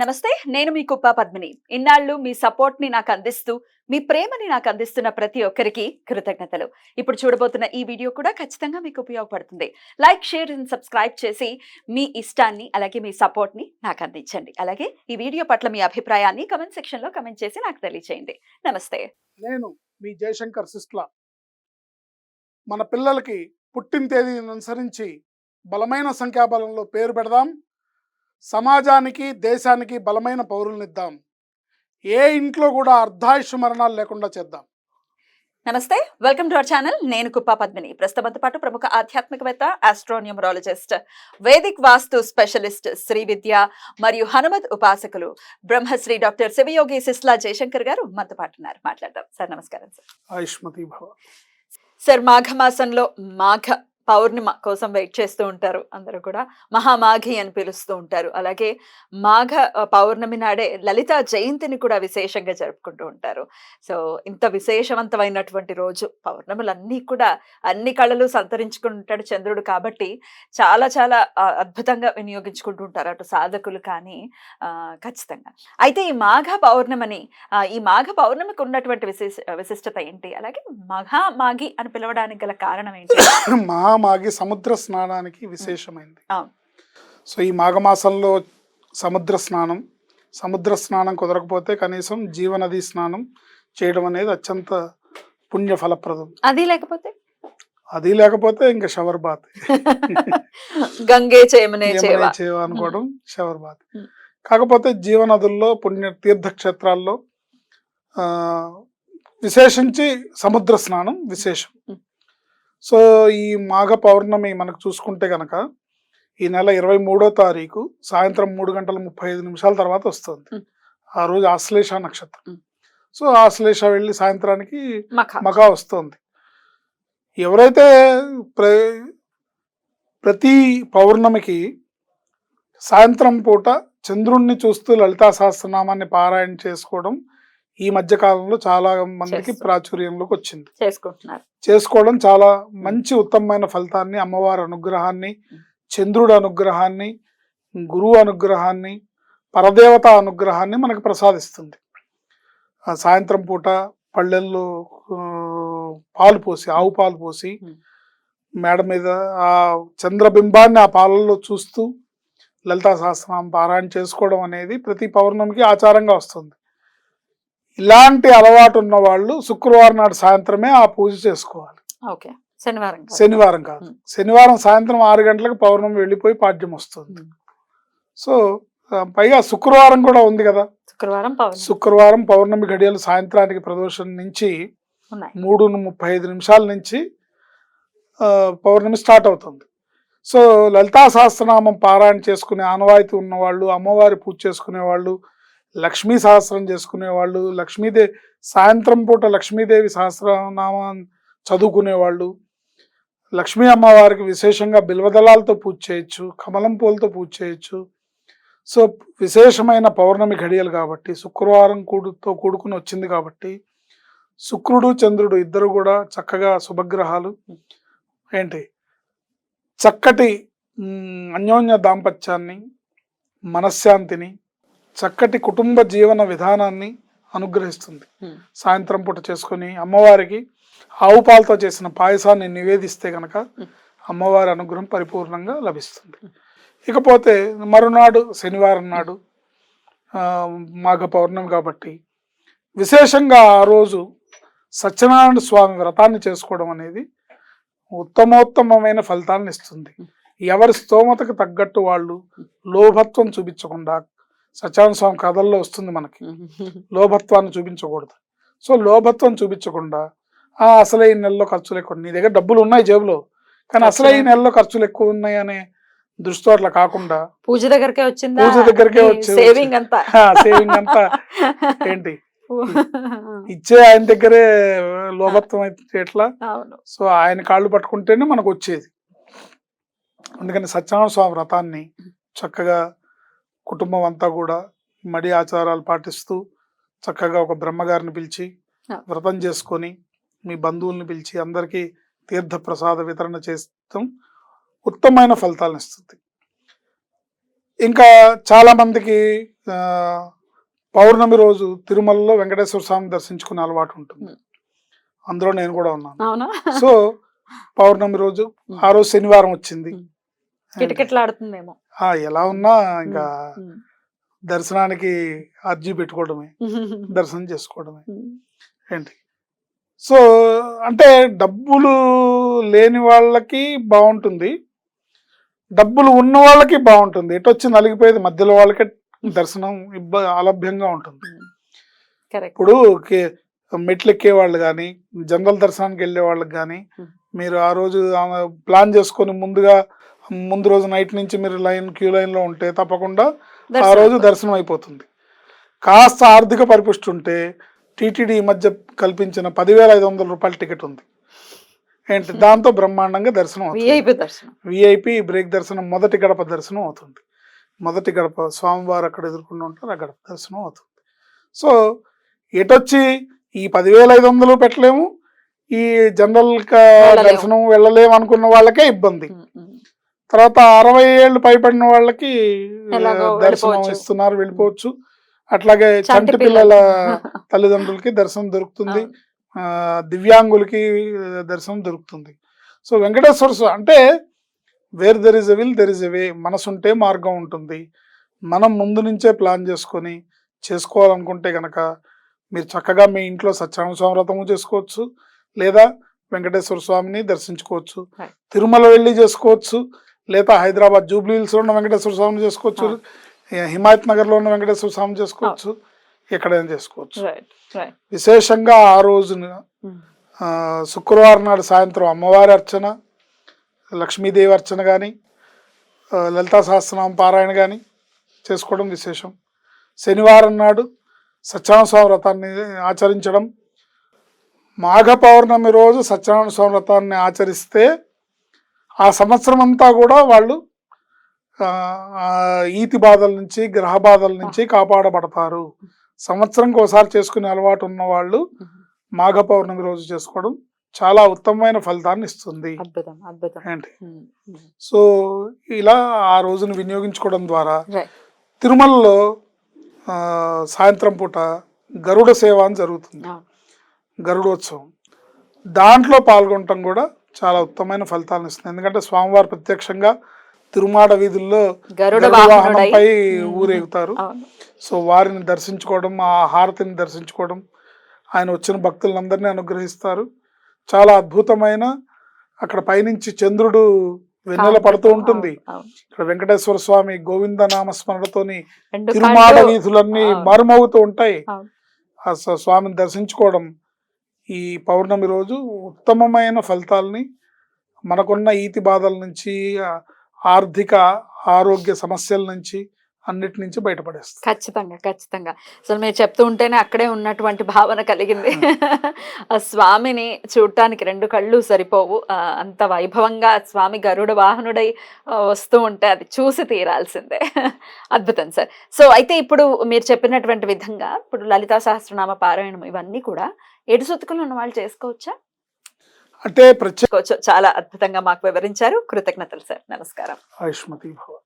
నమస్తే నేను మీ కుప్ప పద్మిని. ఇన్నాళ్ళు మీ సపోర్ట్ని నాకు అందిస్తూ మీ ప్రేమని నాకు అందిస్తున్న ప్రతి ఒక్కరికి కృతజ్ఞతలు. ఇప్పుడు చూడబోతున్న ఈ వీడియో కూడా ఖచ్చితంగా మీకు ఉపయోగపడుతుంది. లైక్ షేర్ అండ్ సబ్స్క్రైబ్ చేసి మీ ఇష్టాన్ని అలాగే మీ సపోర్ట్ని నాకు అందించండి. అలాగే ఈ వీడియో పట్ల మీ అభిప్రాయాన్ని కమెంట్ సెక్షన్లో కమెంట్ చేసి నాకు తెలియజేయండి నమస్తే. నేను మీ జయశంకర్ సిస్ట్లా. మన పిల్లలకి పుట్టిన తేదీని అనుసరించి బలమైన సంఖ్యాబలంలో పేరు పెడదాం. సమాజానికి దేశానికి బలమైన పౌరులనిద్దాం. ఏ ఇంట్లో కూడా అర్ధాయుష్ మరణాలు లేకుండా చేద్దాం. నమస్తే. Welcome to our channel. నేను కుప్ప పద్మిని. ప్రస్తుతంతో పాటు ప్రముఖ ఆధ్యాత్మికవేత్త astronumerologist Vedic vastu specialist Shri విద్య మరియు హనుమత్ ఉపాసకులు బ్రహ్మశ్రీ డాక్టర్ శివయోగి సిస్లా జయశంకర్ గారు మనతో పాటు ఉన్నారు. మాట్లాడదాం. సార్ నమస్కారం సార్. ఆయుష్మతి భవ. సార్ మాఘ మాసంలో మాఘ పౌర్ణిమ కోసం వెయిట్ చేస్తూ ఉంటారు. అందరూ కూడా మహామాఘి అని పిలుస్తూ ఉంటారు. అలాగే మాఘ పౌర్ణమి నాడే లలిత జయంతిని కూడా విశేషంగా జరుపుకుంటూ ఉంటారు. సో ఇంత విశేషవంతమైనటువంటి రోజు. పౌర్ణములన్నీ కూడా అన్ని కళలు సంతరించుకుంటాడు చంద్రుడు కాబట్టి చాలా చాలా అద్భుతంగా వినియోగించుకుంటూ ఉంటారు. అటు సాధకులు కానీ ఆ, ఖచ్చితంగా. అయితే ఈ మాఘ పౌర్ణమని ఈ మాఘ పౌర్ణమికి ఉన్నటువంటి విశేష విశిష్టత ఏంటి? అలాగే మహామాఘి అని పిలవడానికి గల కారణం ఏంటి? మహామాగి సముద్ర స్నానానికి విశేషమైంది. సో ఈ మాఘమాసంలో సముద్ర స్నానం సముద్ర స్నానం కుదరకపోతే కనీసం జీవనది స్నానం చేయడం అనేది అత్యంత పుణ్య ఫలప్రదం అది లేకపోతే? అది లేకపోతే ఇంకా షవర్ బాత్. గంగే చేవ. అనుకోవడం షవర్ బాత్. కాకపోతే జీవనదుల్లో పుణ్య తీర్థక్షేత్రాల్లో ఆ, విశేషించి సముద్ర స్నానం విశేషం. సో ఈ మాఘ పౌర్ణమి మనకు చూసుకుంటే గనక ఈ నెల ఇరవై మూడో తారీఖు సాయంత్రం మూడు గంటల ముప్పై ఐదు నిమిషాల తర్వాత వస్తుంది. ఆ రోజు ఆశ్లేష నక్షత్రం. సో ఆశ్లేష వెళ్ళి సాయంత్రానికి మగా వస్తుంది ఎవరైతే ప్ర ప్రతి పౌర్ణమికి సాయంత్రం పూట చంద్రుణ్ణి చూస్తూ లలితా సహస్రనామాన్ని పారాయణ చేసుకోవడం ఈ మధ్య కాలంలో చాలా మందికి. ప్రాచుర్యంలోకి వచ్చింది చేసుకుంటున్నారు చేసుకోవడం చాలా మంచి ఉత్తమమైన ఫలితాన్ని అమ్మవారి అనుగ్రహాన్ని చంద్రుడి అనుగ్రహాన్ని గురువు అనుగ్రహాన్ని పరదేవత అనుగ్రహాన్ని మనకు ప్రసాదిస్తుంది ఆ సాయంత్రం పూట పళ్ళెల్లో పాలు పోసి ఆవు పాలు పోసి. మేడ మీద ఆ చంద్రబింబాన్ని ఆ పాలల్లో చూస్తూ లలితా సహస్రనామం పారాయణ చేసుకోవడం అనేది ప్రతి పౌర్ణమికి ఆచారంగా వస్తుంది ఇలాంటి అలవాటు ఉన్న వాళ్ళు శుక్రవారం నాడు సాయంత్రమే ఆ పూజ చేసుకోవాలి. ఓకే. శనివారం కాదు. శనివారం కాదు. శనివారం సాయంత్రం ఆరు గంటలకు పౌర్ణమి వెళ్ళిపోయి పాడ్యం వస్తుంది. సో పైగా శుక్రవారం కూడా ఉంది కదా. శుక్రవారం పౌర్ణమి. శుక్రవారం పౌర్ణమి గడియలు సాయంత్రానికి ప్రదోషం నుంచి మూడు ముప్పై ఐదు నిమిషాల నుంచి పౌర్ణమి స్టార్ట్ అవుతుంది. సో లలితా సహస్రనామం పారాయణ చేసుకునే ఆనవాయితీ ఉన్నవాళ్ళు అమ్మవారి పూజ చేసుకునే వాళ్ళు లక్ష్మీ సహస్రం చేసుకునే వాళ్ళు లక్ష్మీదేవి సాయంత్రం పూట లక్ష్మీదేవి సహస్రనామం చదువుకునే వాళ్ళు లక్ష్మీ అమ్మవారికి విశేషంగా బిల్వదళాలతో పూజ చేయొచ్చు కమలం పూలతో పూజ చేయొచ్చు. సో విశేషమైన పౌర్ణమి ఘడియలు కాబట్టి శుక్రవారం కూడుతో కూడుకుని వచ్చింది కాబట్టి శుక్రుడు చంద్రుడు ఇద్దరు కూడా చక్కగా శుభగ్రహాలు. ఏంటి? చక్కటి అన్యోన్య దాంపత్యాన్ని మనశ్శాంతిని చక్కటి కుటుంబ జీవన విధానాన్ని అనుగ్రహిస్తుంది. సాయంత్రం పూట చేసుకొని అమ్మవారికి ఆవు పాలతో చేసిన పాయసాన్ని నివేదిస్తే గనక. అమ్మవారి అనుగ్రహం పరిపూర్ణంగా లభిస్తుంది ఇకపోతే మరునాడు శనివారం నాడు మాఘ పౌర్ణమి కాబట్టి విశేషంగా ఆ రోజు సత్యనారాయణ స్వామి వ్రతాన్ని చేసుకోవడం అనేది ఉత్తమోత్తమమైన ఫలితాలను ఇస్తుంది ఎవరి స్తోమతకు తగ్గట్టు వాళ్ళు లోభత్వం చూపించకుండా సత్యనారాయణ స్వామి కథల్లో వస్తుంది మనకి. లోభత్వాన్ని చూపించకూడదు. సో లోభత్వం చూపించకుండా ఆ అసలే ఈ నెలలో ఖర్చులు ఎక్కువ నీ దగ్గర డబ్బులు ఉన్నాయి జేబులో కానీ అసలే ఈ నెలలో ఖర్చులు ఎక్కువ ఉన్నాయి అనే దృష్టితో అట్లా కాకుండా పూజ దగ్గరకే వచ్చిందా? పూజ దగ్గరకే వచ్చి- సేవింగ్ అంతా. సేవింగ్ అంతా ఏంటి? ఇచ్చే ఆయన దగ్గరే లోభత్వం అయితే ఎట్లా? సో ఆయన కాళ్ళు పట్టుకుంటేనే మనకు వచ్చేది. అందుకని సత్యనారాయణ స్వామి వ్రతాన్ని చక్కగా కుటుంబం అంతా కూడా మడి ఆచారాలు పాటిస్తూ చక్కగా ఒక బ్రహ్మగారిని పిలిచి. వ్రతం చేసుకొని మీ బంధువుల్ని పిలిచి అందరికీ తీర్థ ప్రసాద వితరణ చేస్తాం ఉత్తమమైన ఫలితాలను ఇస్తుంది ఇంకా చాలా మందికి ఆ, పౌర్ణమి రోజు తిరుమలలో వెంకటేశ్వర స్వామి దర్శించుకునే అలవాటు ఉంటుంది. అందులో నేను కూడా ఉన్నాను సో పౌర్ణమి రోజు ఆ రోజు శనివారం వచ్చింది. కిటకిటలాడుతుందేమో. ఆ, ఎలా ఉన్నా ఇంకా. దర్శనానికి అర్జీ పెట్టుకోవడమే దర్శనం చేసుకోవడమే. ఏంటి? సో అంటే డబ్బులు లేని వాళ్ళకి బాగుంటుంది. డబ్బులు ఉన్న వాళ్ళకి బాగుంటుంది. ఎటు వచ్చి నలిగిపోయేది మధ్యలో వాళ్ళకే దర్శనం ఇబ్బ అలభ్యంగా ఉంటుంది. ఇప్పుడు మెట్లు ఎక్కే వాళ్ళు కానీ జనరల్ దర్శనానికి వెళ్ళే వాళ్ళకి కానీ. మీరు ఆ రోజు ప్లాన్ చేసుకొని ముందుగా ముందు రోజు నైట్ నుంచి మీరు లైన్ క్యూ లైన్లో ఉంటే తప్పకుండా ఆ రోజు దర్శనం అయిపోతుంది. కాస్త ఆర్థిక పరిపుష్టి ఉంటే టీటీడీ ఈ మధ్య కల్పించిన పదివేల ఐదు వందల రూపాయల టికెట్ ఉంది. ఏంటి? దాంతో బ్రహ్మాండంగా దర్శనం అవుతుంది. విఐపి దర్శనం. విఐపి బ్రేక్ దర్శనం మొదటి గడప దర్శనం అవుతుంది. మొదటి గడప స్వామివారు అక్కడ ఎదుర్కొంటూ ఉంటారు ఆ గడప దర్శనం అవుతుంది. సో ఎటొచ్చి ఈ పదివేల ఐదు వందలు పెట్టలేము ఈ జనరల్. దర్శనం వెళ్ళలేము అనుకున్న వాళ్ళకే ఇబ్బంది. తర్వాత అరవై ఏళ్ళు పైబడిన వాళ్ళకి దర్శనం. ఇస్తున్నారు వెళ్ళిపోవచ్చు. అట్లాగే చంటి పిల్లల. తల్లిదండ్రులకి దర్శనం దొరుకుతుంది. దివ్యాంగులకి దర్శనం దొరుకుతుంది. సో వెంకటేశ్వర స్వా- అంటే where there is a will there is a way మనసుంటే మార్గం ఉంటుంది. మనం ముందు నుంచే ప్లాన్ చేసుకొని చేసుకోవాలనుకుంటే గనక మీరు చక్కగా మీ ఇంట్లో సత్యనారాయణ స్వామి వ్రతము చేసుకోవచ్చు. లేదా వెంకటేశ్వర స్వామిని దర్శించుకోవచ్చు. తిరుమల వెళ్ళి చేసుకోవచ్చు. లేదా హైదరాబాద్ జూబ్లీ హిల్స్లో ఉన్న వెంకటేశ్వర స్వామిని చేసుకోవచ్చు. హిమాయత్ నగర్లో ఉన్న వెంకటేశ్వర స్వామిని చేసుకోవచ్చు. ఎక్కడైనా చేసుకోవచ్చు. విశేషంగా ఆ రోజున శుక్రవారం నాడు సాయంత్రం అమ్మవారి అర్చన లక్ష్మీదేవి అర్చన కానీ లలితా సహస్రనామ పారాయణ కానీ చేసుకోవడం విశేషం. శనివారం నాడు సత్యనారాయణ స్వామి వ్రతాన్ని ఆచరించడం. మాఘ పౌర్ణమి రోజు సత్యనారాయణ స్వామి వ్రతాన్ని ఆచరిస్తే ఆ సంవత్సరం అంతా కూడా వాళ్ళు ఈతి బాధల నుంచి గ్రహ బాధల నుంచి కాపాడబడతారు. సంవత్సరంకి ఒకసారి చేసుకునే అలవాటు ఉన్న వాళ్ళు మాఘ పౌర్ణమి రోజు చేసుకోవడం చాలా ఉత్తమమైన ఫలితాన్ని ఇస్తుంది. ఏంటి. సో ఇలా ఆ రోజును వినియోగించుకోవడం ద్వారా తిరుమలలో సాయంత్రం పూట గరుడ సేవ అని జరుగుతుంది. గరుడోత్సవం. దాంట్లో పాల్గొనటం కూడా చాలా ఉత్తమమైన ఫలితాలను ఇస్తుంది ఎందుకంటే స్వామివారు ప్రత్యక్షంగా తిరుమాడ వీధుల్లో గరుడ వాహనంపై. ఊరేగుతారు. సో వారిని దర్శించుకోవడం ఆ హారతిని దర్శించుకోవడం ఆయన వచ్చిన భక్తులందరినీ అనుగ్రహిస్తారు. చాలా అద్భుతమైన అక్కడ పైనుంచి చంద్రుడు వెన్నెల పడుతూ ఉంటుంది. ఇక్కడ వెంకటేశ్వర స్వామి గోవింద నామస్మరణతోని తిరుమాడ వీధులన్నీ. మరుమవుతూ ఉంటాయి. స్వామిని దర్శించుకోవడం ఈ పౌర్ణమి రోజు ఉత్తమమైన ఫలితాలని మనకున్న ఈతి బాధల నుంచి ఆర్థిక ఆరోగ్య సమస్యల నుంచి అన్నిటి నుంచి బయటపడేస్తుంది. ఖచ్చితంగా ఖచ్చితంగా. అసలు మీరు చెప్తూ ఉంటేనే అక్కడే ఉన్నటువంటి భావన కలిగింది. ఆ స్వామిని చూడటానికి రెండు కళ్ళు సరిపోవు. అంత వైభవంగా స్వామి గరుడ వాహనుడై వస్తూ ఉంటే అది చూసి తీరాల్సిందే. అద్భుతం సార్. సో అయితే ఇప్పుడు మీరు చెప్పినటువంటి విధంగా ఇప్పుడు లలితా సహస్రనామ పారాయణం ఇవన్నీ కూడా ఎటు సుతుకులు ఉన్న వాళ్ళు చేసుకోవచ్చా? అంటే ప్రత్యేక చాలా అద్భుతంగా మాకు వివరించారు. కృతజ్ఞతలు సార్. నమస్కారం. ఆయుష్మతి భవ